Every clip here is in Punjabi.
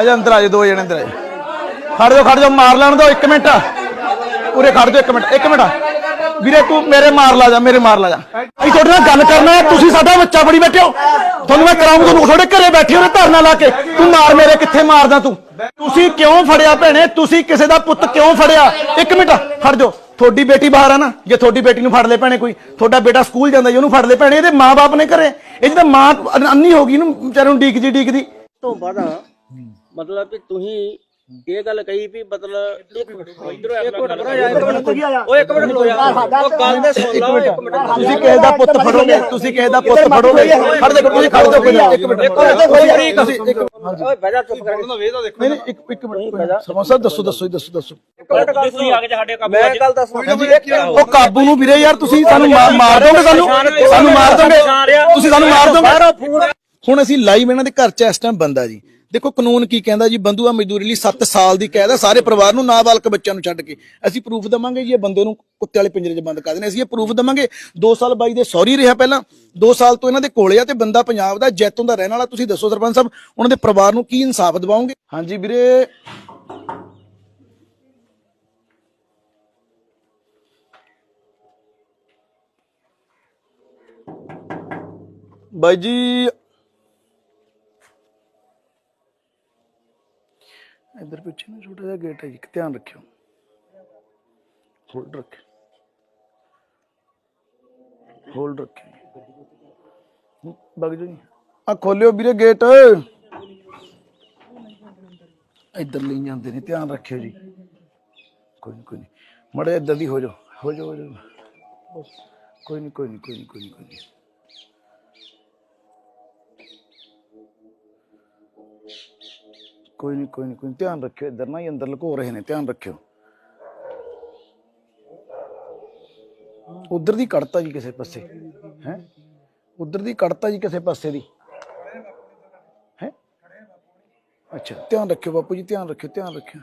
ਅਜਾ ਅੰਦਰ ਆ ਜਾ ਦੋ ਜਣੇ ਅੰਦਰ ਆ ਜਾ ਖੜ ਜਾ ਖੜ ਜਾ ਮਾਰ ਲੈਣ ਦੋ 1 ਮਿੰਟ। ਉਰੇ ਖੜ ਜਾ 1 ਮਿੰਟ 1 ਮਿੰਟ। ਵੀਰੇ, ਤੂੰ ਮੇਰੇ ਮਾਰ ਲਾ ਜਾ, ਮੇਰੇ ਮਾਰ ਲਾ ਜਾ। ਅਸੀਂ ਤੁਹਾਡੇ ਨਾਲ ਗੱਲ ਕਰਨਾ ਹੈ, ਤੁਸੀਂ ਸਾਡਾ ਬੱਚਾ ਬੜੀ ਬੈਠੇ ਹੋ। ਤੁਹਾਨੂੰ ਮੈਂ ਕਰਾਉਂਗਾ ਤੁਹਾਨੂੰ ਤੁਹਾਡੇ ਘਰੇ ਬੈਠੇ ਹੋ ਨੇ ਧਰਨਾ ਲਾ ਕੇ। ਤੂੰ ਮਾਰ ਮੇਰੇ, ਕਿੱਥੇ ਮਾਰਦਾ ਤੂੰ? ਤੁਸੀਂ ਕਿਉਂ ਫੜਿਆ ਭੈਣੇ? ਤੁਸੀਂ ਕਿਸੇ ਦਾ ਪੁੱਤ ਕਿਉਂ ਫੜਿਆ? 1 ਮਿੰਟ, ਖੜ ਜਾ ਤੁਹਾਡੀ ਬੇਟੀ ਬਾਹਰ ਆ ਨਾ, ਜੇ ਤੁਹਾਡੀ ਬੇਟੀ ਨੂੰ ਫੜ ਲੈ ਭੈਣੇ ਕੋਈ, ਤੁਹਾਡਾ ਬੇਟਾ ਸਕੂਲ ਜਾਂਦਾ ਜੀ, ਉਹਨੂੰ ਫੜ ਲੈ ਭੈਣੇ, ਇਹਦੇ ਮਾਪੇ ਨੇ ਘਰੇ। ਇਹ ਤਾਂ ਮਾਂ ਅੰਨੀ ਹੋ ਗਈ, ਇਹਨੂੰ ਵਿਚਾਰੇ ਨੂੰ ਡੀਕ ਜੀ ਡੀਕਦੀ। ਤੋਂ ਬਾਅਦਾਂ ਮਤਲਬ ਕਿ ਤੁਸੀਂ ਇਹ ਗੱਲ ਕਹੀ ਵੀ ਮਤਲਬ ਇੱਕ ਮਿੰਟ ਇੱਕ ਮਿੰਟ ਯਾਰ, ਇੱਕ ਮਿੰਟ ਓਏ ਇੱਕ ਮਿੰਟ ਖੜੋ ਯਾਰ। ਉਹ ਗੱਲ ਤੇ ਸੁਣ ਲਓ ਇੱਕ ਮਿੰਟ ਤੁਸੀਂ ਕਿਸੇ ਦਾ ਪੁੱਤ ਫੜੋਗੇ? ਤੁਸੀਂ ਕਿਸੇ ਦਾ ਪੁੱਤ ਫੜੋਗੇ? ਖੜ ਦੇਖੋ ਤੁਸੀਂ ਖੜ ਜਾਓ ਕੋਈ ਇੱਕ ਮਿੰਟ ਤੁਸੀਂ ਇੱਕ ਓਏ ਬਹਿ ਜਾ ਚੁੱਪ ਕਰਕੇ। ਨਹੀਂ ਨਹੀਂ ਇੱਕ ਇੱਕ ਮਿੰਟ ਸਰਪੰਚ ਸਾਹਿਬ ਦੱਸੋ ਦੱਸੋ ਜੀ, ਦੱਸੋ। ਦੱਸੋ ਤੁਸੀਂ ਆ ਕੇ ਸਾਡੇ ਕਾਬੂ ਮੈਂ ਗੱਲ ਦੱਸ ਉਹ ਕਾਬੂ ਨੂੰ ਵੀਰੇ ਯਾਰ ਤੁਸੀਂ ਸਾਨੂੰ ਮਾਰ ਮਾਰ ਦੋਗੇ ਸਾਨੂੰ? ਸਾਨੂੰ ਮਾਰ ਦੋਗੇ? ਤੁਸੀਂ ਸਾਨੂੰ ਮਾਰ ਦੋਗੇ? ਹੁਣ ਅਸੀਂ ਲਾਈਵ ਇਹਨਾਂ ਦੇ ਘਰ 'ਚ ਇਸ ਟਾਈਮ ਬੰਦਾ ਜੀ। ਦੇਖੋ ਕਾਨੂੰਨ ਕੀ ਕਹਿੰਦਾ ਜੀ ਬੰਦੂਆ ਮਜ਼ਦੂਰੀ ਲਈ 7 ਸਾਲ ਦੀ ਕੈਦ ਹੈ ਸਾਰੇ ਪਰਿਵਾਰ ਨੂੰ ਨਾਬਾਲਗ ਬੱਚਿਆਂ ਨੂੰ ਛੱਡ ਕੇ। ਅਸੀਂ ਪ੍ਰੂਫ ਦਵਾਂਗੇ ਜੀ, ਇਹ ਬੰਦੇ ਨੂੰ ਕੁੱਤੇ ਵਾਲੇ ਪਿੰਜਰੇ 'ਚ ਬੰਦ ਕਰ ਦੇਣੇ। ਅਸੀਂ ਇਹ ਪ੍ਰੂਫ ਦਵਾਂਗੇ। 2 ਸਾਲ ਬਾਈ ਦੇ ਸੌਰੀ ਰਿਹਾ ਪਹਿਲਾਂ। 2 ਸਾਲ ਤੋਂ ਇਹਨਾਂ ਦੇ ਕੋਲੇ ਆ ਤੇ ਬੰਦਾ ਪੰਜਾਬ ਦਾ ਜੈਤੋਂ ਦਾ ਰਹਿਣ ਵਾਲਾ। ਤੁਸੀਂ ਦੱਸੋ ਸਰਪੰਚ ਸਾਹਿਬ, ਉਹਨਾਂ ਦੇ ਪਰਿਵਾਰ ਨੂੰ ਕੀ ਇਨਸਾਫ ਦਿਵਾਓਗੇ? ਹਾਂਜੀ ਵੀਰੇ। ਬਾਈ ਜੀ ਇਧਰ ਪਿੱਛੇ ਨਾ ਛੋਟਾ ਜਿਹਾ ਗੇਟ ਹੈ ਜੀ ਧਿਆਨ ਰੱਖਿਓ। ਹੋਲਡ ਰੱਖਿਓ। ਹੋਲਡ ਰੱਖਿਓ ਬਗ ਜੋ ਜੀ। ਆ ਖੋਲਿਓ ਵੀਰੇ ਗੇਟ ਇੱਧਰ ਲਈ ਜਾਂਦੇ ਨੇ, ਧਿਆਨ ਰੱਖਿਓ ਜੀ। ਕੋਈ ਨਹੀਂ ਕੋਈ ਨਹੀਂ ਮੜੇ ਇੱਧਰ ਦੀ ਹੋ ਜਾਓ। ਹੋ ਜਾਓ ਹੋ ਜਾਓ। ਬਸ ਕੋਈ ਨਹੀਂ ਕੋਈ ਨਹੀਂ ਕੋਈ ਨਹੀਂ ਕੋਈ ਨਹੀਂ ਕੋਈ ਨਹੀਂ ਕੋਈ ਨਹੀਂ, ਕੋਈ ਧਿਆਨ ਰੱਖਿਓ, ਇੱਧਰ ਨਾ ਹੀ ਅੰਦਰ ਲੁਕੋ ਰਹੇ ਨੇ, ਧਿਆਨ ਰੱਖਿਓ। ਉਧਰ ਦੀ ਕੱਢਤਾ ਜੀ ਕਿਸੇ ਪਾਸੇ, ਹੈ? ਉਧਰ ਦੀ ਕੜਤਾ ਜੀ ਕਿਸੇ ਪਾਸੇ ਦੀ, ਹੈ? ਅੱਛਾ, ਧਿਆਨ ਰੱਖਿਓ ਬਾਪੂ ਜੀ, ਧਿਆਨ ਰੱਖਿਓ ਧਿਆਨ ਰੱਖਿਓ।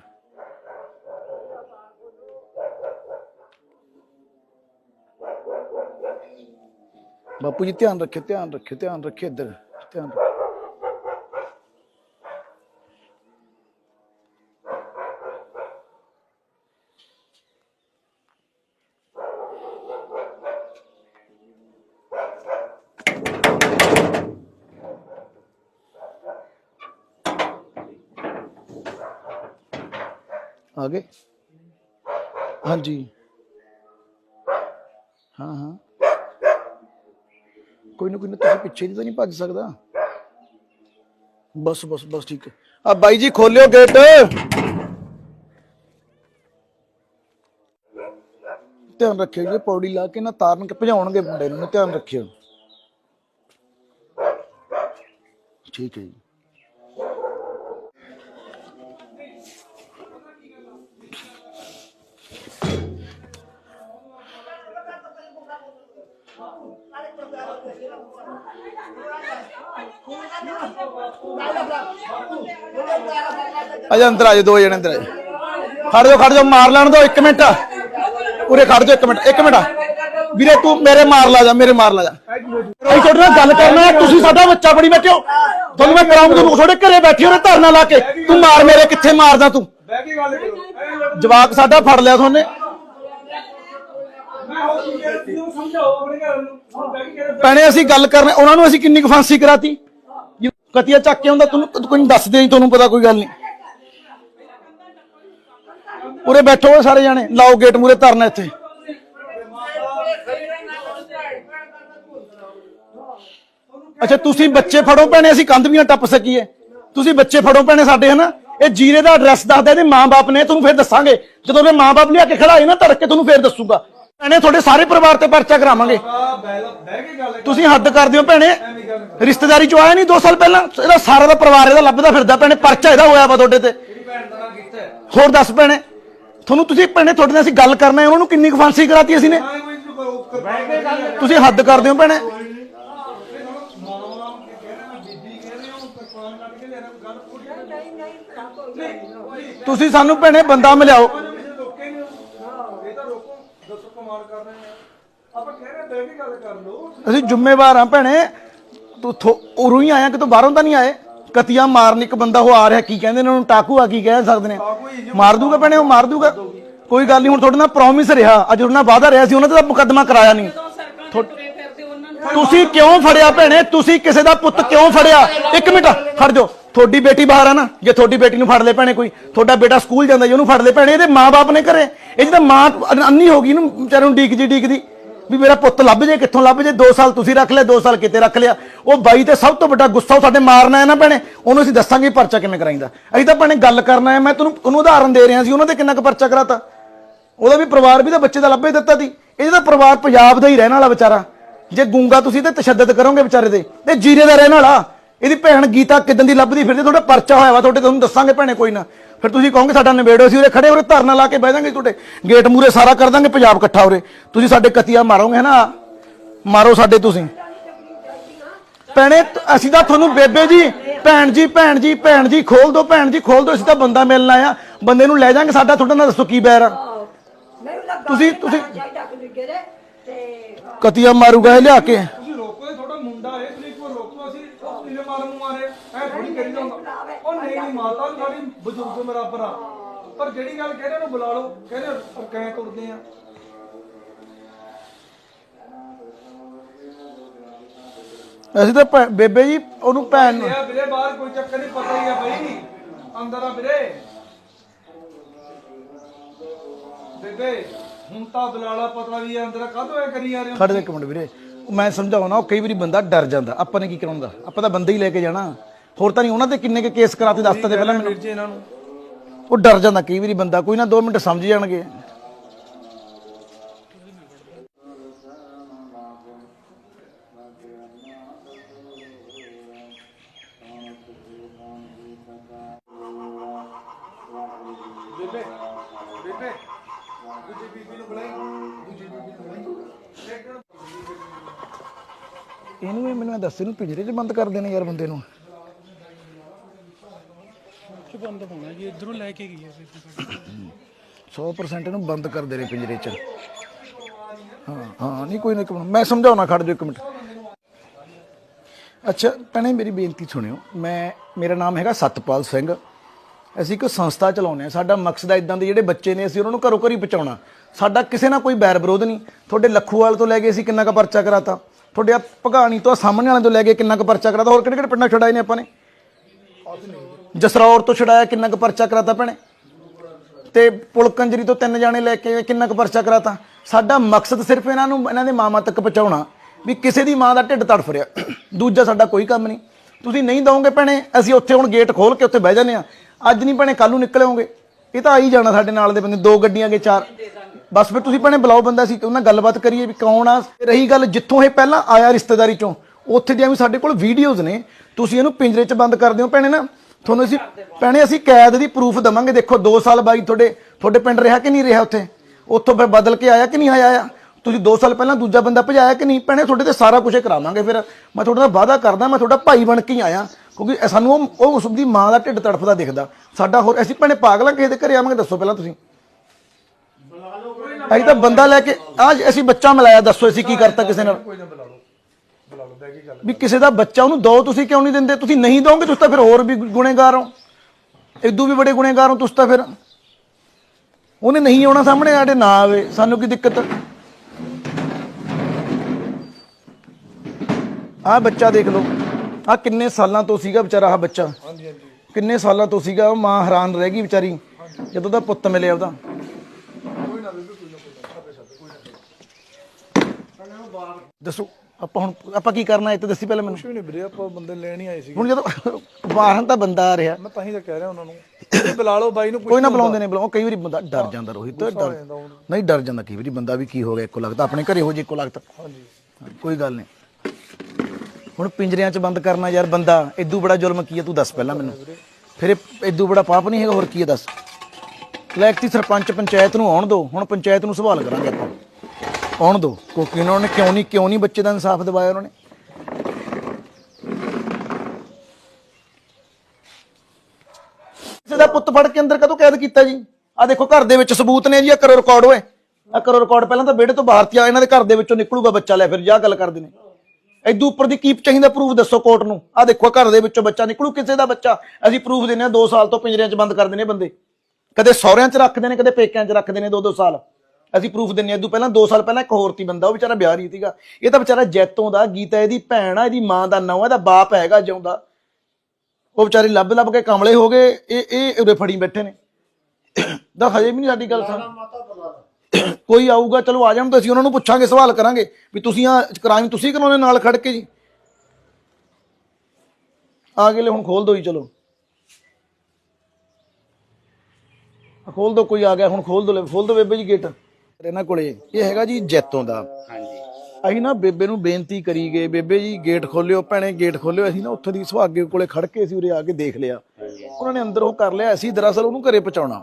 ਬਾਪੂ ਜੀ, ਧਿਆਨ ਰੱਖਿਓ ਧਿਆਨ ਰੱਖਿਓ ਧਿਆਨ ਰੱਖਿਓ ਇੱਧਰ, ਧਿਆਨ ਰੱਖਿਓ। ਆ ਗਏ ਹਾਂਜੀ ਹਾਂ ਹਾਂ ਕੋਈ ਨਾ ਕੋਈ ਨਾ ਤੁਸੀਂ ਪਿੱਛੇ ਦੀ ਤਾਂ ਨਹੀਂ ਭੱਜ ਸਕਦਾ ਬਸ ਬਸ ਬਸ ਠੀਕ ਹੈ ਆ ਬਾਈ ਜੀ ਖੋਲਿਓ ਗੇਟ ਧਿਆਨ ਰੱਖਿਓ ਜੀ ਪੌੜੀ ਲਾ ਕੇ ਨਾ ਤਾਰਨ ਕੇ ਭਜਾਉਣਗੇ ਮੁੰਡੇ ਨੂੰ ਧਿਆਨ ਰੱਖਿਓ ਠੀਕ ਹੈ ਜੀ ਅਜਾ ਅੰਦਰ ਆ ਜਾ ਦੋ ਜਣੇ ਅੰਦਰ ਆ ਜਾ। ਖੜ ਜਾ ਖੜ ਜਾ ਮਾਰ ਲੈਣ ਦੋ 1 ਮਿੰਟ। ਉਰੇ ਖੜ ਜਾ 1 ਮਿੰਟ 1 ਮਿੰਟ ਵੀਰੇ ਤੂੰ ਮੇਰੇ ਮਾਰ ਲਾ ਜਾ ਮੇਰੇ ਮਾਰ ਲਾ ਜਾ। ਅਸੀਂ ਤੁਹਾਡੇ ਨਾਲ ਗੱਲ ਕਰਨਾ ਤੁਸੀਂ ਸਾਡਾ ਬੱਚਾ ਬੜੀ ਬੈਠੇ ਹੋ। ਤੁਹਾਨੂੰ ਮੈਂ ਕਰਾਉਂਗਾ ਤੁਹਾਨੂੰ ਤੁਹਾਡੇ ਘਰੇ ਬੈਠੇ ਹੋ ਧਰਨਾ ਲਾ ਕੇ। ਤੂੰ ਮਾਰ ਮੇਰੇ ਕਿੱਥੇ ਮਾਰਦਾ ਤੂੰ? ਜਵਾਕ ਸਾਡਾ ਫੜ ਲਿਆ ਤੁਹਾਨੂੰ। ਭੈਣੇ, ਅਸੀਂ ਗੱਲ ਕਰਨਾ, ਉਹਨਾਂ ਨੂੰ ਅਸੀਂ ਕਿੰਨੀ ਕੁ ਫਾਂਸੀ ਕਰਾਤੀ? ਕਤੀਆ ਚੱਕ ਕੇ ਆਉਂਦਾ ਤੁਹਾਨੂੰ ਕੋਈ ਨਹੀਂ ਦੱਸਦੇ ਤੁਹਾਨੂੰ ਪਤਾ ਕੋਈ ਗੱਲ ਨਹੀਂ। ਉਰੇ ਬੈਠੋ ਸਾਰੇ ਜਾਣੇ, ਲਾਓ ਗੇਟ ਮੂਰੇ ਧਰਨਾ ਇੱਥੇ। ਅੱਛਾ, ਤੁਸੀਂ ਬੱਚੇ ਫੜੋ ਭੈਣੇ, ਅਸੀਂ ਕੰਧ ਵੀ ਨਾ ਟੱਪ ਸਕੀਏ। ਤੁਸੀਂ ਬੱਚੇ ਫੜੋ ਭੈਣੇ ਸਾਡੇ, ਹਨਾ? ਇਹ ਜੀਰੇ ਦਾ ਐਡਰੈਸ ਦੱਸਦਾ, ਇਹਦੇ ਮਾਂ-ਬਾਪ ਨੇ, ਤੁਹਾਨੂੰ ਫਿਰ ਦੱਸਾਂਗੇ। ਜਦੋਂ ਉਹਦੇ ਮਾਂ-ਬਾਪ ਲਿਆ ਕੇ ਖੜਾਏ ਨਾ ਧਰ ਕੇ ਤੁਹਾਨੂੰ ਫਿਰ ਦੱਸੂਗਾ। ਭੈਣੇ ਤੁਹਾਡੇ ਸਾਰੇ ਪਰਿਵਾਰ ਤੇ ਪਰਚਾ ਕਰਾਵਾਂਗੇ। ਤੁਸੀਂ ਹੱਦ ਕਰਦੇ ਹੋ ਭੈਣੇ। ਰਿਸ਼ਤੇਦਾਰੀ ਚ ਆਇਆ ਨਹੀਂ 2 ਸਾਲ ਪਹਿਲਾਂ? ਇਹਦਾ ਸਾਰਾ ਦਾ ਪਰਿਵਾਰ ਇਹਦਾ ਲੱਭਦਾ ਫਿਰਦਾ ਭੈਣੇ ਪਰਚਾ ਇਹਦਾ ਹੋਇਆ ਵਾ ਤੁਹਾਡੇ ਤੇ। ਹੋਰ ਦੱਸ ਭੈਣੇ ਤੁਹਾਨੂੰ ਤੁਸੀਂ ਭੈਣੇ ਤੁਹਾਡੇ ਨਾਲ ਅਸੀਂ ਗੱਲ ਕਰਨਾ ਹੈ ਉਹਨਾਂ ਨੂੰ ਕਿੰਨੀ ਕੁ ਫਾਂਸੀ ਕਰਾਤੀ ਅਸੀਂ ਨੇ? ਤੁਸੀਂ ਹੱਦ ਕਰਦੇ ਹੋ ਭੈਣੇ। ਤੁਸੀਂ ਸਾਨੂੰ ਭੈਣੇ ਬੰਦਾ ਮਿਲਾਓ ਅਸੀਂ ਜ਼ਿੰਮੇਵਾਰ ਹਾਂ ਭੈਣੇ। ਤੂੰ ਉਰੋਂ ਹੀ ਆਇਆ ਕਿ ਤੂੰ ਬਾਹਰੋਂ ਤਾਂ ਨਹੀਂ ਆਏ? ਕਤੀਆਂ ਮਾਰਨ ਇੱਕ ਬੰਦਾ ਉਹ ਆ ਰਿਹਾ ਕੀ ਕਹਿੰਦੇ ਨੇ ਉਹਨੂੰ? ਟਾਕੂ ਆ ਕੀ ਕਹਿ ਸਕਦੇ ਨੇ? ਮਾਰ ਦੂਗਾ ਭੈਣੇ ਉਹ ਮਾਰ ਦੂਗਾ। ਕੋਈ ਗੱਲ ਨਹੀਂ ਹੁਣ ਤੁਹਾਡੇ ਨਾਲ ਪ੍ਰੋਮਿਸ ਰਿਹਾ। ਅੱਜ ਤੁਹਾਡੇ ਨਾਲ ਵਾਅਦਾ ਰਿਹਾ ਸੀ ਉਹਨਾਂ ਤੇ ਤਾਂ ਮੁਕੱਦਮਾ ਕਰਾਇਆ ਨਹੀਂ। ਤੁਸੀਂ ਕਿਉਂ ਫੜਿਆ ਭੈਣੇ? ਤੁਸੀਂ ਕਿਸੇ ਦਾ ਪੁੱਤ ਕਿਉਂ ਫੜਿਆ? ਇੱਕ ਮਿੰਟ ਖੜ ਜਾਓ। ਤੁਹਾਡੀ ਬੇਟੀ ਬਾਹਰ ਆ ਨਾ। ਜੇ ਤੁਹਾਡੀ ਬੇਟੀ ਨੂੰ ਫੜ ਲੈ ਭੈਣੇ ਕੋਈ ਤੁਹਾਡਾ ਬੇਟਾ ਸਕੂਲ ਜਾਂਦਾ ਜੀ ਉਹਨੂੰ ਫੜ ਲੈ ਭੈਣੇ ਇਹਦੇ ਮਾਪੇ ਨੇ ਘਰੇ। ਇਹ ਜਿਹਦਾ ਮਾਂ ਅੰਨੀ ਹੋ ਗਈ ਨੂੰ ਵਿਚਾਰੇ ਨੂੰ ਡੀਕ ਜੀ ਡੀਕਦੀ। ਵੀ ਮੇਰਾ ਪੁੱਤ ਲੱਭ ਜੇ, ਕਿੱਥੋਂ ਲੱਭ ਜੇ? 2 ਸਾਲ ਤੁਸੀਂ ਰੱਖ ਲਿਆ 2 ਸਾਲ ਕਿਤੇ ਰੱਖ ਲਿਆ। ਉਹ ਬਾਈ ਤੇ ਸਭ ਤੋਂ ਵੱਡਾ ਗੁੱਸਾ ਉਹ ਸਾਡੇ ਮਾਰਨਾ ਹੈ ਨਾ ਭੈਣੇ? ਉਹਨੂੰ ਅਸੀਂ ਦੱਸਾਂਗੇ ਪਰਚਾ ਕਿਵੇਂ ਕਰਾਈਂਦਾ। ਅਸੀਂ ਤਾਂ ਭੈਣੇ ਗੱਲ ਕਰਨਾ ਹੈ, ਮੈਂ ਤੁਹਾਨੂੰ ਉਹਨੂੰ ਉਦਾਹਰਨ ਦੇ ਰਿਹਾ ਸੀ, ਉਹਨਾਂ ਤੇ ਕਿੰਨਾ ਕੁ ਪਰਚਾ ਕਰਾਤਾ। ਉਹਦਾ ਵੀ ਪਰਿਵਾਰ ਵੀ ਤਾਂ ਬੱਚੇ ਦਾ ਲੱਭੇ ਦਿੱਤਾ ਸੀ। ਇਹਦਾ ਪਰਿਵਾਰ ਪੰਜਾਬ ਦਾ ਹੀ ਰਹਿਣ ਵਾਲਾ ਵਿਚਾਰਾ। ਜੇ ਗੂੰਗਾ ਤੁਸੀਂ ਤੇ ਤਸ਼ੱਦਦ ਕਰੋਗੇ ਵਿਚਾਰੇ ਦੇ, ਤੇ ਜੀਰੇ ਦਾ ਰਹਿਣ ਵਾਲਾ। ਇਹਦੀ ਭੈਣ ਗੀਤਾ ਕਿਦਾਂ ਦੀ ਲੱਭਦੀ ਫਿਰਦੀ ਤੁਹਾਡਾ ਪਰਚਾ ਹੋਇਆ ਵਾ, ਤੁਹਾਡੇ ਤੁਹਾਨੂੰ ਦੱਸਾਂਗੇ ਭੈਣੇ ਕੋਈ ਨਾ। ਫਿਰ ਤੁਸੀਂ ਕਹੋਗੇ ਸਾਡਾ ਨਿਬੇੜੋ ਸੀ ਉਰੇ ਖੜੇ ਉਰੇ ਧਰਨਾ ਲਾ ਕੇ ਬਹਿ ਜਾਾਂਗੇ ਤੁਹਾਡੇ। ਗੇਟ ਮੂਰੇ ਸਾਰਾ ਕਰ ਦਾਂਗੇ ਪੰਜਾਬ ਇਕੱਠਾ ਉਰੇ। ਤੁਸੀਂ ਸਾਡੇ ਕਤੀਆ ਮਾਰੋਗੇ ਹੈ ਨਾ ਮਾਰੋ ਸਾਡੇ ਤੁਸੀਂ। ਭੈਣੇ ਅਸੀਂ ਤਾਂ ਤੁਹਾਨੂੰ ਬੇਬੇ ਜੀ ਭੈਣ ਜੀ ਭੈਣ ਜੀ ਭੈਣ ਜੀ ਖੋਲ ਦਿਓ ਭੈਣ ਜੀ ਖੋਲ ਦਿਓ ਅਸੀਂ ਤਾਂ ਬੰਦਾ ਮਿਲਣ ਆਇਆ। ਬੰਦੇ ਨੂੰ ਲੈ ਜਾਾਂਗੇ ਸਾਡਾ ਤੁਹਾਡਾ ਨਾਲ ਦੱਸੋ ਕੀ ਬੈਰ ਆ। ਤੁਸੀਂ ਤੁਸੀਂ ਕਤੀਆ ਮਾਰੂਗਾ ਇਹ ਲਿਆ ਕੇ। ਤੁਸੀਂ ਰੋਕੋ ਇਹ ਤੁਹਾਡਾ ਮੁੰਡਾ ਹੈ ਤੁਸੀਂ ਕੋ ਰੋਕੋ ਅਸੀਂ ਉਹ ਕਿਲੇ ਮਾਰਨ ਨੂੰ ਰਹੇ ਐ ਥੋੜੀ ਕਰੀ ਜਾਂਦਾ ਉਹ ਨਹੀਂ ਨਹੀਂ ਮਾਤਾ ਸਾਡੀ ਬਜ਼ੁਰਗ ਬਰਾਬਰ ਆ। ਪਰ ਜਿਹੜੀ ਗੱਲ ਕਹਿ ਰਹੇ ਉਹਨੂੰ ਬੁਲਾ ਲਓ ਕਹਿੰਦੇ ਕੈ ਤੁਰਦੇ ਆ। ਅਸੀਂ ਤਾਂ ਬੇਬੇ ਜੀ ਉਹਨੂੰ ਭੈਣ ਨੂੰ ਵੀਰੇ ਬਾਹਰ ਕੋਈ ਚੱਕਰ ਨਹੀਂ ਪਤਾ ਹੀ ਆ ਬਈ। ਅੰਦਰ ਆ ਵੀਰੇ। ਬੇਬੇ ਹੁਣ ਤਾਂ ਬੁਲਾਲਾ ਪਤਾ ਵੀ ਆ ਅੰਦਰ ਕਾਹਦੋਂ ਐ ਕਰੀ ਜਾ ਰਹੇ ਖੜ ਜਾ ਇੱਕ ਮਿੰਟ ਵੀਰੇ ਮੈਂ ਸਮਝਾਉਣਾ ਉਹ ਕਈ ਵਾਰੀ ਬੰਦਾ ਡਰ ਜਾਂਦਾ। ਆਪਾਂ ਨੇ ਕੀ ਕਰਾਉਂਦਾ ਆਪਾਂ ਤਾਂ ਬੰਦੇ ਹੀ ਲੈ ਕੇ ਜਾਣਾ। ਹੋਰ ਤਾਂ ਨਹੀਂ ਉਹਨਾਂ ਤੇ ਕਿੰਨੇ ਕੇ ਕੇਸ ਕਰਾਤੇ ਦੱਸਤਾ ਤੇ ਪਹਿਲਾਂ ਮੈਨੂੰ। ਵੀਰ ਜੀ ਇਹਨਾਂ ਨੂੰ। ਉਹ ਡਰ ਜਾਂਦਾ ਕਈ ਵਾਰੀ ਬੰਦਾ ਕੋਈ ਨਾ 2 ਮਿੰਟ ਸਮਝ ਜਾਣਗੇ। ਬੇਬੇ ਬੇਬੇ ਦੂਜੀ ਬੀਬੀ ਨੂੰ ਬੁਲਾਈ ਦੂਜੀ ਬੀਬੀ ਨੂੰ ਬੁਲਾਈ। ਇੱਕ ਨੂੰ ਇਹਨੂੰ ਇਹ ਮੈਨੂੰ ਇਹ ਦੱਸ ਇਹਨੂੰ ਪਿੰਜਰੇ 'ਚ ਬੰਦ ਕਰ ਦੇਣੇ ਯਾਰ ਬੰਦੇ ਨੂੰ। ਬੰਦ ਹੋਣਾ ਜੀ ਇਧਰੋਂ ਲੈ ਕੇ ਗਈ ਹੈ ਫਿਰ। 100% ਇਹਨੂੰ ਬੰਦ ਕਰ ਦੇ ਰਹੇ ਪਿੰਜਰੇ 'ਚ। ਹਾਂ ਹਾਂ ਨਹੀਂ ਕੋਈ ਨਾ ਮੈਂ ਸਮਝਾਉਣਾ ਖੜ ਜਾ ਇੱਕ ਮਿੰਟ। ਅੱਛਾ ਭੈਣੇ ਮੇਰੀ ਬੇਨਤੀ ਸੁਣਿਓ ਮੈਂ ਮੇਰਾ ਨਾਮ ਹੈਗਾ ਸਤਪਾਲ ਸਿੰਘ। ਅਸੀਂ ਇੱਕ ਸੰਸਥਾ ਚਲਾਉਂਦੇ ਆ ਸਾਡਾ ਮਕਸਦ ਹੈ ਇਦਾਂ ਦੇ ਜਿਹੜੇ ਬੱਚੇ ਨੇ ਅਸੀਂ ਉਹਨਾਂ ਨੂੰ ਘਰੋਂ ਘਰੀ ਪਹੁੰਚਾਉਣਾ। ਸਾਡਾ ਕਿਸੇ ਨਾਲ ਕੋਈ ਬੈਰ ਵਿਰੋਧ ਨਹੀਂ। ਤੁਹਾਡੇ ਲੱਖੂਵਾਲ ਤੋਂ ਲੈ ਕੇ ਅਸੀਂ ਕਿੰਨਾ ਕੁ ਪਰਚਾ ਕਰਾਤਾ। ਤੁਹਾਡੇ ਆ ਭਗਾਣੀ ਤੋਂ ਸਾਹਮਣੇ ਵਾਲਿਆਂ ਤੋਂ ਲੈ ਕੇ ਕਿੰਨਾ ਕੁ ਪਰਚਾ ਕਰਾਤਾ। ਹੋਰ ਕਿਹੜੇ ਕਿਹੜੇ ਪਿੰਡਾਂ ਛੁਡਾਏ ਨੇ ਆਪਾਂ ਨੇ? ਜਸਰੌਰ ਤੋਂ ਛਡਾਇਆ ਕਿੰਨਾ ਕੁ ਪਰਚਾ ਕਰਾਤਾ ਭੈਣੇ? ਤੇ ਪੁਲ ਕੰਜਰੀ ਤੋਂ ਤਿੰਨ ਜਾਣੇ ਲੈ ਕੇ ਕਿੰਨਾ ਕੁ ਪਰਚਾ ਕਰਾਤਾ? ਸਾਡਾ ਮਕਸਦ ਸਿਰਫ ਇਹਨਾਂ ਨੂੰ, ਇਹਨਾਂ ਦੇ ਮਾਮਾ ਤੱਕ ਪਹੁੰਚਾਉਣਾ ਵੀ ਕਿਸੇ ਦੀ ਮਾਂ ਦਾ ਢਿੱਡ ਤੜਫ ਰਿਹਾ। ਦੂਜਾ ਸਾਡਾ ਕੋਈ ਕੰਮ ਨਹੀਂ। ਤੁਸੀਂ ਨਹੀਂ ਦਵੋਗੇ ਭੈਣੇ, ਅਸੀਂ ਉੱਥੇ ਹੁਣ ਗੇਟ ਖੋਲ ਕੇ ਉੱਥੇ ਬਹਿ ਜਾਂਦੇ ਆ ਅੱਜ ਨਹੀਂ ਭੈਣੇ ਕੱਲ ਨੂੰ ਨਿਕਲੇੋਗੇ ਇਹ ਤਾਂ ਆ ਹੀ ਜਾਣਾ ਸਾਡੇ ਨਾਲ ਦੇ ਬੰਦੇ, ਦੋ ਗੱਡੀਆਂ ਕੇ ਚਾਰ। ਬਸ ਫਿਰ ਤੁਸੀਂ ਭੈਣੇ ਬੁਲਾਓ ਬੰਦਾ ਸੀ ਉਹਨਾਂ ਗੱਲਬਾਤ ਕਰੀਏ ਵੀ ਕੌਣ ਆ। ਰਹੀ ਗੱਲ ਜਿੱਥੋਂ ਇਹ ਪਹਿਲਾਂ ਆਇਆ ਰਿਸ਼ਤੇਦਾਰੀ ਚੋਂ, ਉੱਥੇ ਦੀਆਂ ਵੀ ਸਾਡੇ ਕੋਲ ਵੀਡੀਓਜ਼ ਨੇ। ਤੁਸੀਂ ਇਹਨੂੰ ਪਿੰਜਰੇ 'ਚ ਬੰਦ ਕਰ ਦਿਓ ਭੈਣੇ ਨਾ। ਤੁਹਾਨੂੰ ਅਸੀਂ ਭੈਣੇ, ਅਸੀਂ ਕੈਦ ਦੀ ਪ੍ਰੂਫ ਦਵਾਂਗੇ। ਦੇਖੋ 2 ਸਾਲ ਬਾਈ ਤੁਹਾਡੇ ਤੁਹਾਡੇ ਪਿੰਡ ਰਿਹਾ ਕਿ ਨਹੀਂ ਰਿਹਾ ਉੱਥੇ? ਉੱਥੋਂ ਫਿਰ ਬਦਲ ਕੇ ਆਇਆ ਕਿ ਨਹੀਂ ਆਇਆ ਆ? ਤੁਸੀਂ 2 ਸਾਲ ਪਹਿਲਾਂ ਦੂਜਾ ਬੰਦਾ ਭਜਾਇਆ ਕਿ ਨਹੀਂ? ਭੈਣੇ, ਤੁਹਾਡੇ ਤੇ ਸਾਰਾ ਕੁਝ ਕਰਾਵਾਂਗੇ ਫਿਰ। ਮੈਂ ਤੁਹਾਡੇ ਨਾਲ ਵਾਅਦਾ ਕਰਦਾ, ਮੈਂ ਤੁਹਾਡਾ ਭਾਈ ਬਣ ਕੇ ਹੀ ਆਇਆ। ਕਿਉਂਕਿ ਸਾਨੂੰ ਉਹ ਉਹ ਉਸ ਦੀ ਮਾਂ ਦਾ ਢਿੱਡ ਤੜਫਦਾ ਦਿਖਦਾ। ਸਾਡਾ ਹੋਰ ਅਸੀਂ ਭੈਣੇ ਪਾਗਲਾਂ ਕਿਸੇ ਦੇ ਘਰੇ ਆਵਾਂਗੇ, ਦੱਸੋ ਪਹਿਲਾਂ ਤੁਸੀਂ। ਅਸੀਂ ਤਾਂ ਬੰਦਾ ਲੈ ਕੇ ਆ ਅਸੀਂ ਬੱਚਾ ਮਿਲਾਇਆ, ਦੱਸੋ ਅਸੀਂ ਕੀ ਕਰਤਾ ਕਿਸੇ ਨਾਲ ਕੋਈ ਨਾ ਬੁਲਾ ਲਓ ਬੁਲਾ ਲਓ ਬਹਿ ਕੇ ਗੱਲ ਵੀ ਕਿਸੇ ਦਾ ਬੱਚਾ ਉਹਨੂੰ ਦੋ ਤੁਸੀਂ ਕਿਉਂ ਨਹੀਂ ਦਿੰਦੇ? ਤੁਸੀਂ ਨਹੀਂ ਦੋਗੇ ਤੁਸੀਂ ਤਾਂ ਫਿਰ ਹੋਰ ਵੀ ਗੁਨੇਗਾਰ ਹੋ। ਇਦੋਂ ਵੀ ਬੜੇ ਗੁਨੇਗਾਰ ਹੋ ਤੁਸੀਂ ਤਾਂ ਫਿਰ। ਉਹਨੇ ਨਹੀਂ ਆਉਣਾ ਸਾਹਮਣੇ ਸਾਡੇ ਨਾ ਆਵੇ ਸਾਨੂੰ ਕੀ ਦਿੱਕਤ? ਆਹ ਬੱਚਾ ਦੇਖ ਲਓ। ਆਹ ਕਿੰਨੇ ਸਾਲਾਂ ਤੋਂ ਸੀਗਾ ਵਿਚਾਰਾ ਆਹ ਬੱਚਾ। ਹਾਂਜੀ ਹਾਂਜੀ। ਕਿੰਨੇ ਸਾਲਾਂ ਤੋਂ ਸੀਗਾ ਉਹ ਮਾਂ ਹੈਰਾਨ ਰਹਿ ਗਈ ਵਿਚਾਰੀ। ਜਦੋਂ ਦਾ ਪੁੱਤ ਮਿਲਿਆ ਉਹਦਾ। ਦੱਸੋ। ਆਪਾਂ ਹੁਣ ਆਪਾਂ ਕੀ ਕਰਨਾ ਇਹ ਤਾਂ ਦੱਸੀ ਪਹਿਲਾਂ ਮੈਨੂੰ। ਕੁਛ ਵੀ ਨਹੀਂ ਵੀਰੇ ਆਪਾਂ ਬੰਦੇ ਲੈਣ ਹੀ ਆਏ ਸੀ ਹੁਣ ਜਦੋਂ ਬਾਹਰ ਤਾਂ ਬੰਦਾ ਆ ਰਿਹਾ। ਮੈਂ ਤਾਂ ਹੀ ਤਾਂ ਕਹਿ ਰਿਹਾ ਉਹਨਾਂ ਨੂੰ। ਇਹ ਬੁਲਾ ਲਓ ਬਾਈ ਨੂੰ ਕੋਈ ਨਾ ਬੁਲਾਉਂਦੇ ਨੇ ਬੁਲਾਓ। ਕਈ ਵਾਰੀ ਬੰਦਾ ਡਰ ਜਾਂਦਾ ਰੋਹਿਤ। ਡਰ ਨਹੀਂ ਡਰ ਜਾਂਦਾ ਕਈ ਵਾਰੀ? ਬੰਦਾ ਵੀ ਕੀ ਹੋ ਗਿਆ ਇੱਕੋ ਲੱਗਦਾ। ਆਪਣੇ ਘਰੇ ਹੋ ਜੇ ਇੱਕੋ ਲੱਗਦਾ। ਹਾਂਜੀ। ਕੋਈ ਗੱਲ ਨਹੀਂ। ਹੁਣ ਪਿੰਜਰਿਆਂ 'ਚ ਬੰਦ ਕਰਨਾ ਯਾਰ ਬੰਦਾ। ਇਦੋਂ ਬੜਾ ਜ਼ੁਲਮ ਕੀ ਹੈ ਤੂੰ ਦੱਸ ਪਹਿਲਾਂ ਮੈਨੂੰ। ਫਿਰ ਇਹ ਇਦੋਂ ਬੜਾ ਪਾਪ ਨਹੀਂ ਹੈਗਾ? ਹੋਰ ਕੀ ਹੈ ਦੱਸ? ਲੈਕਤੀ ਸਰਪੰਚ ਪੰਚਾਇਤ ਨੂੰ ਆਉਣ ਦਿਓ ਹੁਣ ਪੰਚਾਇਤ ਨੂੰ ਸਵਾਲ ਕਰਾਂਗੇ ਆਪਾਂ। ਆਉਣ ਦੋ, ਕਿਉਂਕਿ ਉਹਨਾਂ ਨੇ ਕਿਉਂ ਨਹੀਂ ਕਿਉਂ ਨਹੀਂ ਬੱਚੇ ਦਾ ਇਨਸਾਫ ਦਿਵਾਇਆ ਉਹਨਾਂ ਨੇ। ਕਿਸੇ ਦਾ ਪੁੱਤ ਫੜ ਕੇ ਅੰਦਰ ਕਦੋਂ ਕੈਦ ਕੀਤਾ ਜੀ? ਆ ਦੇਖੋ, ਘਰ ਦੇ ਵਿੱਚ ਸਬੂਤ ਨੇ ਜੀ ਆ ਕਰੋ ਰਿਕਾਰਡ ਹੋਏ। ਆ ਕਰੋ ਰਿਕਾਰਡ ਪਹਿਲਾਂ ਤਾਂ ਵਿਹੜੇ ਤੋਂ ਬਾਹਰ ਤੇ ਆ ਇਹਨਾਂ ਦੇ ਘਰ ਦੇ ਵਿੱਚੋਂ ਨਿਕਲੂਗਾ ਬੱਚਾ, ਲੈ ਫਿਰ ਜਾ ਗੱਲ ਕਰਦੇ ਨੇ। ਐਦੂ ਉੱਪਰ ਦੀ ਕੀ ਚਾਹੀਦਾ ਪ੍ਰੂਫ ਦੱਸੋ ਕੋਰਟ ਨੂੰ? ਆ ਦੇਖੋ ਘਰ ਦੇ ਵਿੱਚੋਂ ਬੱਚਾ ਨਿਕਲੂ ਕਿਸੇ ਦਾ ਬੱਚਾ? ਅਸੀਂ ਪ੍ਰੂਫ ਦਿੰਨੇ ਆ 2 ਸਾਲ ਤੋਂ ਪਿੰਜਰਿਆਂ 'ਚ ਬੰਦ ਕਰਦੇ ਨੇ ਬੰਦੇ। ਕਦੇ ਸਹੁਰਿਆਂ 'ਚ ਰੱਖਦੇ ਨੇ, ਕਦੇ ਪੇਕਿਆਂ 'ਚ ਰੱਖਦੇ ਨੇ 2-2 ਸਾਲ। ਅਸੀਂ ਪ੍ਰੂਫ ਦਿੰਨੇ ਆ ਇਦੋਂ ਪਹਿਲਾਂ 2 ਸਾਲ ਪਹਿਲਾਂ ਇੱਕ ਹੋਰ ਤੀ ਬੰਦਾ, ਉਹ ਵਿਚਾਰਾ ਵਿਆਹ ਰਹੀ ਸੀਗਾ। ਇਹ ਤਾਂ ਵਿਚਾਰਾ ਜੈਤੋਂ ਦਾ, ਗੀਤਾ ਇਹਦੀ ਭੈਣ ਆ, ਇਹਦੀ ਮਾਂ ਦਾ ਨਾਂ ਇਹਦਾ ਬਾਪ ਹੈਗਾ ਜਿਉਂਦਾ। ਉਹ ਵਿਚਾਰੇ ਲੱਭ ਲੱਭ ਕੇ ਕਮਲੇ ਹੋ ਗਏ, ਇਹ ਇਹ ਉਰੇ ਫੜੀ ਬੈਠੇ ਨੇ। ਦਾ ਹਜੇ ਵੀ ਨਹੀਂ ਸਾਡੀ ਗੱਲ ਸੁਣ। ਕੋਈ ਆਊਗਾ, ਚਲੋ ਆ ਜਾਣ ਤਾਂ ਅਸੀਂ ਉਹਨਾਂ ਨੂੰ ਪੁੱਛਾਂਗੇ, ਸਵਾਲ ਕਰਾਂਗੇ, ਵੀ ਤੁਸੀਂ ਆ ਕ੍ਰਾਈਮ ਤੁਸੀਂ ਕਰਾਉਣੇ ਨਾਲ ਖੜ ਕੇ ਜੀ? ਆ ਗਏ ਲੈ, ਹੁਣ ਖੋਲ ਦੋ ਜੀ, ਚਲੋ। ਖੋਲ ਦੋ, ਕੋਈ ਆ ਗਿਆ, ਹੁਣ ਖੋਲ ਦੋ ਲੈ, ਖੋਲ ਦੋ ਬੇਬੇ ਜੀ ਗੇਟ। ਇਹਨਾਂ ਕੋਲੇ ਇਹ ਹੈਗਾ ਜੀ ਜੈਤੋਂ ਦਾ। ਹਾਂਜੀ। ਅਸੀਂ ਨਾ ਬੇਬੇ ਨੂੰ ਬੇਨਤੀ ਕਰੀ ਗਏ ਬੇਬੇ ਜੀ ਗੇਟ ਖੋਲਿਓ ਭੈਣੇ ਗੇਟ ਖੋਲਿਓ ਅਸੀਂ ਨਾ ਉੱਥੇ ਦੀ ਸੁਹਾਗੇ ਕੋਲੇ ਖੜ ਕੇ ਅਸੀਂ ਉਰੇ ਆ ਕੇ ਦੇਖ ਲਿਆ। ਉਹਨਾਂ ਨੇ ਅੰਦਰ ਉਹ ਕਰ ਲਿਆ ਅਸੀਂ ਦਰਅਸਲ ਉਹਨੂੰ ਘਰੇ ਪਹੁੰਚਾਉਣਾ।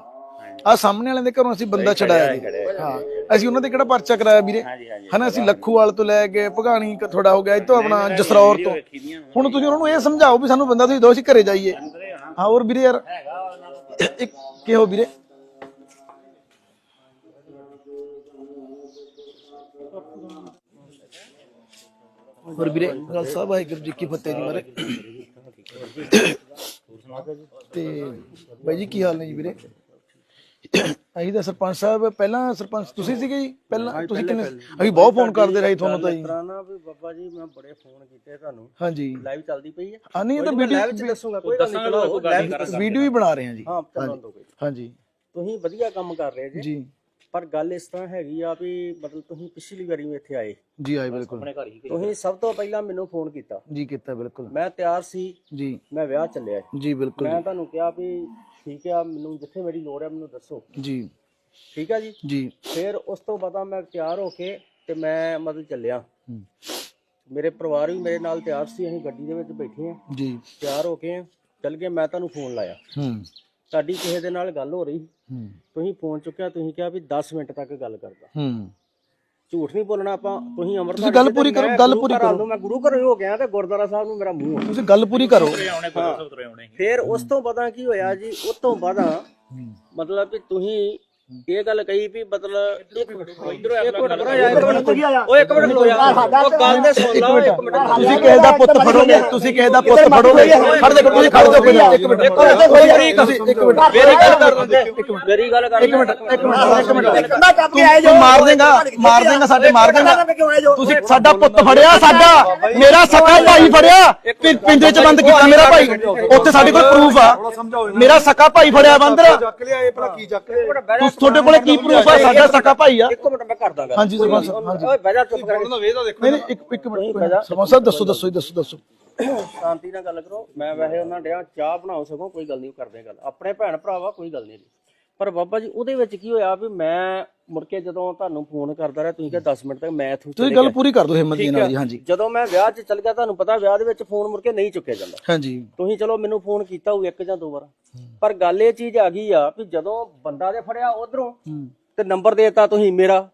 ਆ ਸਾਹਮਣੇ ਵਾਲਿਆਂ ਦੇ ਘਰੋਂ ਅਸੀਂ ਬੰਦਾ ਛਡਾਇਆ ਜੀ। ਹਾਂ ਅਸੀਂ ਉਹਨਾਂ ਤੇ ਕਿਹੜਾ ਪਰਚਾ ਕਰਾਇਆ ਵੀਰੇ? ਹਨਾ ਅਸੀਂ ਲੱਖੂਵਾਲ ਤੋਂ ਲੈ ਕੇ ਭਗਾਣੀ ਥੋੜਾ ਹੋ ਗਿਆ ਇਤੋਂ ਆਪਣਾ ਜਸਰੌਰ ਤੋਂ। ਹੁਣ ਤੁਸੀਂ ਉਹਨਾਂ ਨੂੰ ਇਹ ਸਮਝਾਓ ਵੀ ਸਾਨੂੰ ਬੰਦਾ ਤੁਸੀਂ ਦੋ ਅਸੀਂ ਘਰੇ ਜਾਈਏ। ਹਾਂ ਹੋਰ ਵੀਰੇ ਯਾਰ ਇੱਕ ਕਿਹੋ ਵੀਰੇ? ਹੋਰ ਵੀਰੇ ਗੱਲ ਸਾਹਿਬ ਵਾਹਿਗੁਰੂ ਜੀ ਕੀ ਫਤਿਹ ਜੀ ਮਾਰੇ। ਤੇ ਬਾਈ ਜੀ ਕੀ ਹਾਲ ਨੇ ਜੀ ਵੀਰੇ? ਅਸੀਂ ਤਾਂ ਸਰਪੰਚ ਸਾਹਿਬ ਪਹਿਲਾਂ ਸਰਪੰਚ ਤੁਸੀਂ ਸੀਗੇ ਜੀ? ਪਹਿਲਾਂ ਤੁਸੀਂ ਕਿੰਨੇ ਅਸੀਂ ਬਹੁਤ ਫੋਨ ਕਰਦੇ ਰਹੇ ਤੁਹਾਨੂੰ ਤਾਂ ਜੀ। ਨਾ ਵੀ ਬਾਬਾ ਜੀ ਮੈਂ ਬੜੇ ਫੋਨ ਕੀਤੇ ਤੁਹਾਨੂੰ। ਹਾਂਜੀ। ਲਾਈਵ ਚੱਲਦੀ ਪਈ ਹੈ। ਆ ਨਹੀਂ ਇਹ ਤਾਂ ਲਾਈਵ ਚ ਵੀਡੀਓ ਦੱਸੂਗਾ ਕੋਈ ਗੱਲ ਨਹੀਂ ਵੀਡੀਓ ਹੀ ਬਣਾ ਰਹੇ ਹਾਂ ਜੀ। ਹਾਂ ਦੋ ਹਾਂਜੀ। ਤੁਸੀਂ ਵਧੀਆ ਕੰਮ ਕਰ ਰਹੇ ਜੀ। ਜੀ। ਪਰ ਗੱਲ ਇਸ ਤਰ੍ਹਾਂ ਹੈਗੀ ਆ ਵੀ ਮਤਲਬ ਤੁਸੀਂ ਪਿਛਲੀ ਵਾਰੀ ਵੀ ਇੱਥੇ ਆਏ। ਜੀ ਆਏ ਬਿਲਕੁਲ। ਤੁਸੀਂ ਸਭ ਤੋਂ ਪਹਿਲਾਂ ਮੈਨੂੰ ਫੋਨ ਕੀਤਾ। ਜੀ ਕੀਤਾ ਬਿਲਕੁਲ। ਮੈਂ ਤਿਆਰ ਸੀ। ਜੀ। ਮੈਂ ਵਿਆਹ ਚੱਲਿਆ। ਜੀ ਬਿਲਕੁਲ ਮੈਂ ਤੁਹਾਨੂੰ ਕਿਹਾ ਵੀ ਠੀਕ ਆ ਮੈਨੂੰ ਜਿੱਥੇ ਮੇਰੀ ਲੋੜ ਹੈ ਮੈਨੂੰ ਦੱਸੋ। ਜੀ। ਠੀਕ ਆ ਜੀ? ਜੀ। ਫਿਰ ਉਸ ਤੋਂ ਬਾਅਦ ਮੈਂ ਤਿਆਰ ਹੋ ਕੇ ਤੇ ਮੈਂ ਮਤਲਬ ਚੱਲਿਆ। ਹੂੰ, ਮੇਰੇ ਪਰਿਵਾਰ ਵੀ ਮੇਰੇ ਨਾਲ ਤਿਆਰ ਸੀ ਅਸੀਂ ਗੱਡੀ ਦੇ ਵਿੱਚ ਬੈਠੇ ਆ ਜੀ। ਤਿਆਰ ਹੋ ਕੇ ਚੱਲ ਗਏ ਮੈਂ ਤੁਹਾਨੂੰ ਫੋਨ ਲਾਇਆ। ਹੂੰ। ਤੁਹਾਡੀ ਕਿਸੇ ਦੇ ਨਾਲ ਗੱਲ ਹੋ ਰਹੀ। ਹੂੰ। ਤੁਸੀਂ ਫੋਨ ਚੁੱਕਿਆ ਤੁਸੀਂ ਕਿਹਾ ਵੀ 10 ਮਿੰਟ ਤੱਕ ਗੱਲ ਕਰਦਾ। ਹੂੰ। ਝੂਠ ਨਹੀਂ ਬੋਲਣਾ ਆਪਾਂ ਤੁਸੀਂ ਅਮਰਤਾ ਤੁਸੀਂ ਗੱਲ ਪੂਰੀ ਕਰੋ, ਗੱਲ ਪੂਰੀ ਕਰੋ। ਮੈਂ ਗੁਰੂ ਘਰੋਂ ਹੀ ਗਿਆ ਤੇ ਗੁਰਦੁਆਰਾ ਸਾਹਿਬ ਨੂੰ ਮੇਰਾ ਮੂੰਹ। ਤੁਸੀਂ ਗੱਲ ਪੂਰੀ ਕਰੋ। ਫਿਰ ਉਸ ਤੋਂ ਪਤਾ ਕੀ ਹੋਇਆ ਜੀ ਉਸ ਤੋਂ ਬਾਅਦ ਮਤਲਬ ਕਿ ਤੁਸੀਂ ਇਹ ਗੱਲ ਕਹੀ ਵੀ ਮਤਲਬ ਇੱਕ ਮਿੰਟ ਬਰਾ ਇੱਕ ਮਿੰਟ ਓਏ ਇੱਕ ਮਿੰਟ ਖਲੋ ਜਾ ਉਹ ਗੱਲ ਤੇ ਸੁਣ ਲਓ ਇੱਕ ਮਿੰਟ ਤੁਸੀਂ ਕਿਸੇ ਦਾ ਪੁੱਤ ਫੜੋਗੇ ਤੁਸੀਂ ਕਿਸੇ ਦਾ ਪੁੱਤ ਫੜੋਗੇ ਖੜ ਦੇ ਤੁਸੀਂ ਖੜ ਜਾਓ ਪਹਿਲਾਂ ਇੱਕ ਮਿੰਟ ਇੱਕ ਮਿੰਟ ਤੁਸੀਂ ਇੱਕ ਮਿੰਟ ਮੇਰੀ ਗੱਲ ਕਰ ਦਿੰਦੇ ਮੇਰੀ ਗੱਲ ਕਰ ਇੱਕ ਮਿੰਟ ਇੱਕ ਮਿੰਟ ਇੱਕ ਮਿੰਟ ਤੂੰ ਮਾਰ ਦੇਗਾ ਮਾਰ ਦੇਗਾ ਸਾਡੇ ਮਾਰ ਦੇਗਾ ਤੁਸੀਂ ਸਾਡਾ ਪੁੱਤ ਫੜਿਆ ਸਾਡਾ ਮੇਰਾ ਸਕਾ ਭਾਈ ਫੜਿਆ ਪਿੰ- ਪਿੰਜਰੇ ਚ ਬੰਦ ਕੀਤਾ ਮੇਰਾ ਭਾਈ ਉੱਥੇ ਸਾਡੇ ਕੋਲ ਪ੍ਰੂਫ ਆ ਮੇਰਾ ਸਕਾ ਭਾਈ ਫੜਿਆ ਬੰਦਰ ਚੱਕ ਲਿਆ ਇਹ ਭਲਾ ਕੀ ਚੱਕ ਲਿਆ ਤੁਸੀਂ ਤੁਹਾਡੇ ਕੋਲੇ ਕੀ ਪ੍ਰੂਫ ਆ? ਸਾਡਾ ਸਕਾ ਭਾਈ ਆ। ਇੱਕ ਮਿੰਟ ਮੈਂ ਕਰਦਾ ਗੱਲ। ਹਾਂਜੀ ਸਰਪੰਚ ਸਾਹਿਬ ਹਾਂਜੀ। ਓਏ ਬਹਿ ਜਾ ਚੁੱਪ ਕਰਕੇ। ਉਹਨਾਂ ਵੇਦਾ ਦੇਖੋ ਨਹੀਂ ਨਹੀਂ ਇੱਕ ਇੱਕ ਮਿੰਟ ਸਰਪੰਚ ਸਾਹਿਬ ਦੱਸੋ ਦੱਸੋ ਜੀ, ਦੱਸੋ ਦੱਸੋ ਸ਼ਾਂਤੀ ਨਾਲ ਗੱਲ ਕਰੋ। ਮੈਂ ਵੈਸੇ ਉਹਨਾਂ ਡਿਆ ਚਾਹ ਬਣਾਓ ਸਕੋ ਕੋਈ ਗੱਲ ਨਹੀਂ ਕਰਦੇ ਗੱਲ। ਆਪਣੇ ਭੈਣ ਭਰਾਵਾ ਕੋਈ ਗੱਲ ਨਹੀਂ। ਪਰ ਬਾਬਾ ਜੀ ਉਹਦੇ ਵਿੱਚ ਕੀ ਹੋਇਆ ਵੀ ਮੈਂ ਮੁੜ ਕੇ ਜਦੋਂ ਤੁਹਾਨੂੰ ਫੋਨ ਕਰਦਾ ਰਿਹਾ ਤੁਸੀਂ ਕਿਹਾ 10 ਮਿੰਟ ਤੱਕ ਮੈਂ ਇੱਥੋਂ ਤੁਸੀਂ ਗੱਲ ਪੂਰੀ ਕਰ ਦਿਓ ਹਿੰਮਤ ਦੀ ਨਾਲ ਜੀ ਹਾਂਜੀ। ਜਦੋਂ ਮੈਂ ਵਿਆਹ 'ਚ ਚੱਲ ਗਿਆ ਤੁਹਾਨੂੰ ਪਤਾ ਵਿਆਹ ਦੇ ਵਿੱਚ ਫੋਨ ਮੁੜ ਕੇ ਨਹੀਂ ਚੁੱਕਿਆ ਜਾਂਦਾ। ਹਾਂਜੀ। ਤੁਸੀਂ ਚਲੋ ਮੈਨੂੰ ਫੋਨ ਕੀਤਾ ਹੋਊ ਇੱਕ ਜਾਂ ਦੋ ਵਾਰ। ਪਰ ਗੱਲ ਇਹ ਚੀਜ਼ ਆ ਗਈ ਆ ਵੀ ਜਦੋਂ ਬੰਦਾ ਦੇ ਫੜਿਆ ਉਧਰੋਂ ਤੇ ਨੰਬਰ ਦੇਤਾ ਤੁਸੀਂ ਮੇਰਾ।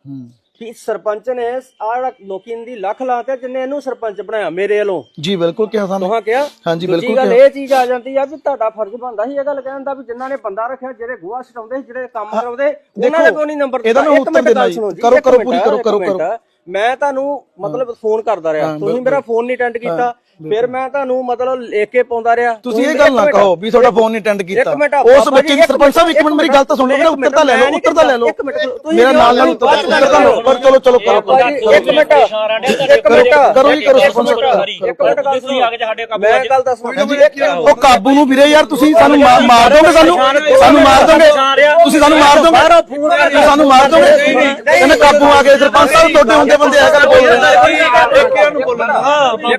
ਕਿ ਸਰਪੰਚ ਨੇ ਆ ਜਿਹੜਾ ਲੋਕੀ ਇਹਦੀ ਲੱਖ ਲਾਤੇ ਜਿੰਨੇ ਇਹਨੂੰ ਸਰਪੰਚ ਬਣਾਇਆ ਮੇਰੇ ਵੱਲੋਂ। ਜੀ ਬਿਲਕੁਲ ਕਿਹਾ ਸਾਨੂੰ। ਤੁਹਾਂ ਕਿਹਾ? ਹਾਂਜੀ ਦੂਜੀ ਬਿਲਕੁਲ ਗੱਲ ਕਿਹਾ। ਇਹ ਚੀਜ਼ ਆ ਜਾਂਦੀ ਆ ਵੀ ਤੁਹਾਡਾ ਫਰਜ਼ ਬਣਦਾ ਸੀ ਇਹ ਗੱਲ ਕਹਿਣ ਦਾ ਵੀ ਜਿਨ੍ਹਾਂ ਨੇ ਬੰਦਾ ਰੱਖਿਆ ਜਿਹੜੇ ਗੋਹਾ ਛਡਾਉਂਦੇ ਸੀ ਜਿਹੜੇ ਕੰਮ ਕਰਾਉਂਦੇ ਉਹਨਾਂ ਨੇ ਕੋਈ ਨਹੀਂ ਨੰਬਰ ਇਹਦਾ ਮੈਂ ਇੱਕ ਉੱਤਰ ਮਿੰਟ ਗੱਲ। ਸੁਣੋ ਜੀ, ਕਰੋ, ਕਰੋ, ਪੂਰੀ ਕਰੋ, ਕਰੋ। ਕਰੋ। ਮੈਂ ਤੁਹਾਨੂੰ ਮਤਲਬ ਫੋਨ ਕਰਦਾ ਰਿਹਾ। ਤੁਸੀਂ ਮੇਰਾ ਫੋਨ ਨਹੀਂ ਅਟੈਂਡ ਕੀਤਾ। ਫਿਰ ਮੈਂ ਤੁਹਾਨੂੰ ਮਤਲਬ ਲਿਖ ਕੇ ਪਾਉਂਦਾ ਰਿਹਾ। ਤੁਸੀਂ ਇਹ ਗੱਲ ਨਾ ਕਹੋ ਵੀ ਤੁਹਾਡਾ ਫੋਨ ਨਹੀਂ ਅਟੈਂਡ ਕੀਤਾ। ਉਸ ਬਾਬਾ ਬੱਚੇ ਜੀ, ਦੀ ਸਰਪੰਚ ਸਾਹਿਬ ਇੱਕ ਮਿੰਟ, ਮੇਰੀ ਗੱਲ ਤਾਂ ਸੁਣੋ ਮੇਰਾ ਇੱਕ ਉੱਤਰ ਤਾਂ ਲੈ ਲਓ ਉੱਤਰ ਤਾਂ ਲੈ ਲਓ। ਇੱਕ ਮਿੰਟ, ਤੁਸੀਂ ਮੇਰਾ ਨਾਲ ਨਾਲ ਉੱਤਰ ਉੱਤਰ ਤਾਂ ਲਓ ਪਰ ਚਲੋ ਚਲੋ ਕਰੋ। ਬਾਬਾ ਜੀ, ਇੱਕ ਮਿੰਟ। ਇੱਕ ਮਿੰਟ ਕਰੋ ਜੀ ਕਰੋ ਇੱਕ ਸਰਪੰਚ ਇੱਕ ਮਿੰਟ ਗੱਲ ਸੁਣੋ। ਮੈਂ ਗੱਲ ਦੱਸਣਾ ਉਹ ਕਾਬੂ ਨੂੰ ਵੀਰੇ ਯਾਰ ਤੁਸੀਂ ਸਾਨੂੰ ਮਾਰ ਦੋਗੇ ਸਾਨੂੰ? ਸਾਨੂੰ ਮਾਰ ਦੋਗੇ? ਤੁਸੀਂ ਸਾਨੂੰ ਮਾਰ ਦੋਗੇ? ਤੁਸੀਂ ਸਾਨੂੰ ਮਾਰ ਦੋਗੇ? ਕਹਿੰਦੇ ਕਾਬੂ ਆ ਗਏ ਸਰਪੰਚ ਸਾਹਿਬ ਤੁਹਾਡੇ ਹੁੰਦੇ ਬੰਦੇ ਆ ਗੱਲ ਬੋਲ ਰਹੇ ਇੱਕ ਨੂੰ। ਬੋਲਣਾ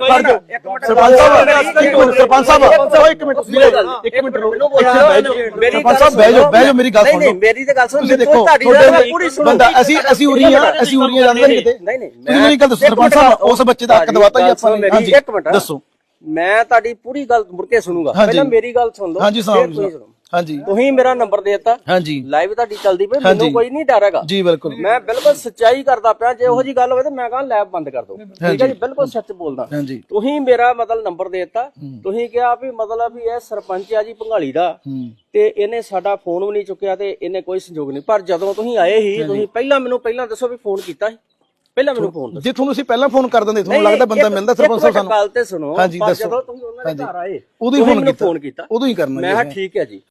ਖੜ ਜਾਓ ਸਰਪੰਚ ਸਾਹਿਬ ਇੱਕ ਮਿੰਟ ਸਰਪੰਚ ਸਾਹਿਬ ਇੱਕ ਮਿੰਟ ਵੀਰੇ ਇੱਕ ਮਿੰਟ ਰੁਕੋ ਸਰਪੰਚ ਸਾਹਿਬ ਬਹਿ ਜਾਓ ਬਹਿ ਜਾਓ ਮੇਰੀ ਗੱਲ ਸੁਣ ਨਹੀਂ ਮੇਰੀ ਤਾਂ ਗੱਲ ਸੁਣ ਤੁਸੀਂ ਦੇਖੋ ਤੁਹਾਡੀ ਪੂਰੀ ਸੁਣੋ ਬੰਦਾ ਅਸੀਂ ਅਸੀਂ ਉਰੀਆਂ ਅਸੀਂ ਉਰੀਆਂ ਜਾਂਦੇ ਨਹੀਂ ਕਿਤੇ ਨਹੀਂ ਨਹੀਂ ਤੁਸੀਂ ਮੇਰੀ ਗੱਲ ਦੱਸੋ ਸਰਪੰਚ ਸਾਹਿਬ ਉਸ ਬੱਚੇ ਦਾ ਹੱਕ ਦਵਾਤਾ ਜੀ ਆਪਾਂ ਨੇ ਹਾਂਜੀ ਇੱਕ ਮਿੰਟ ਦੱਸੋ ਮੈਂ ਤੁਹਾਡੀ ਪੂਰੀ ਗੱਲ ਮੁੜ ਕੇ ਸੁਣੂਗਾ। ਪਹਿਲਾਂ ਮੇਰੀ ਗੱਲ ਸੁਣ ਲਓ ਹਾਂਜੀ ਫਿਰ ਸੁਣਾਓ ਤੁਸੀਂ ਸੁਣੋ। ਹਾਂਜੀ। ਤੁਸੀਂ ਮੇਰਾ ਨੰਬਰ ਦੇਤਾ। ਹਾਂਜੀ। ਲਾਈਵ ਤੁਹਾਡੀ ਚੱਲਦੀ ਪਈ। ਮੈਨੂੰ ਕੋਈ ਨਹੀਂ ਡਰ ਹੈਗਾ। ਜੀ ਬਿਲਕੁਲ। ਮੈਂ ਬਿਲਕੁਲ ਸੱਚਾਈ ਕਰਦਾ ਪਿਆ ਜੇ ਉਹੋ ਜੀ ਗੱਲ ਹੋਵੇ ਤਾਂ ਮੈਂ ਕਹਾਂ ਲੈਬ ਬੰਦ ਕਰ ਦਿਓ। ਠੀਕ ਹੈ ਜੀ ਬਿਲਕੁਲ ਸੱਚ ਬੋਲਦਾ। ਹਾਂਜੀ। ਤੁਸੀਂ ਮੇਰਾ ਮਤਲਬ ਨੰਬਰ ਦੇਤਾ। ਤੁਸੀਂ ਕਿਹਾ ਵੀ ਮਤਲਬ ਵੀ ਇਹ ਸਰਪੰਚ ਆ ਜੀ ਭੰਗਾਲੀ ਦਾ। ਹੂੰ। ਤੇ ਇਹਨੇ ਸਾਡਾ ਫੋਨ ਵੀ ਨਹੀਂ ਚੁੱਕਿਆ ਤੇ ਇਹਨੇ ਕੋਈ ਸੰਯੋਗ ਨਹੀਂ। ਪਰ ਜਦੋਂ ਤੁਸੀਂ ਆਏ ਸੀ ਤੁਸੀਂ ਪਹਿਲਾਂ ਮੈਨੂੰ ਪਹਿਲਾਂ ਦੱਸੋ ਵੀ ਫੋਨ ਕੀਤਾ ਸੀ। ਪਹਿਲਾਂ ਮੈਨੂੰ ਫੋਨ ਦੱਸੋ। ਜੇ ਤੁਹਾਨੂੰ ਅਸੀਂ ਪਹਿਲਾਂ ਫੋਨ ਕਰ ਦਿੰਦੇ ਤੁਹਾਨੂੰ ਲੱਗਦਾ ਬੰਦਾ ਮਿਲਦਾ ਸਰਪੰਚ ਸਾਹਿਬ ਸਾਨੂੰ? ਗੱਲ ਤੇ ਸੁਣੋ। ਜਦੋਂ ਤੁਸੀਂ ਉਹਨਾਂ ਦੇ। ਘਰ ਆਏ ਉਦੋਂ ਹੀ ਫੋਨ ਕੀਤਾ। ਉਦੋਂ ਹੀ ਕਰਨਾ ਮੈਂ। ਠੀਕ ਹੈ ਜੀ।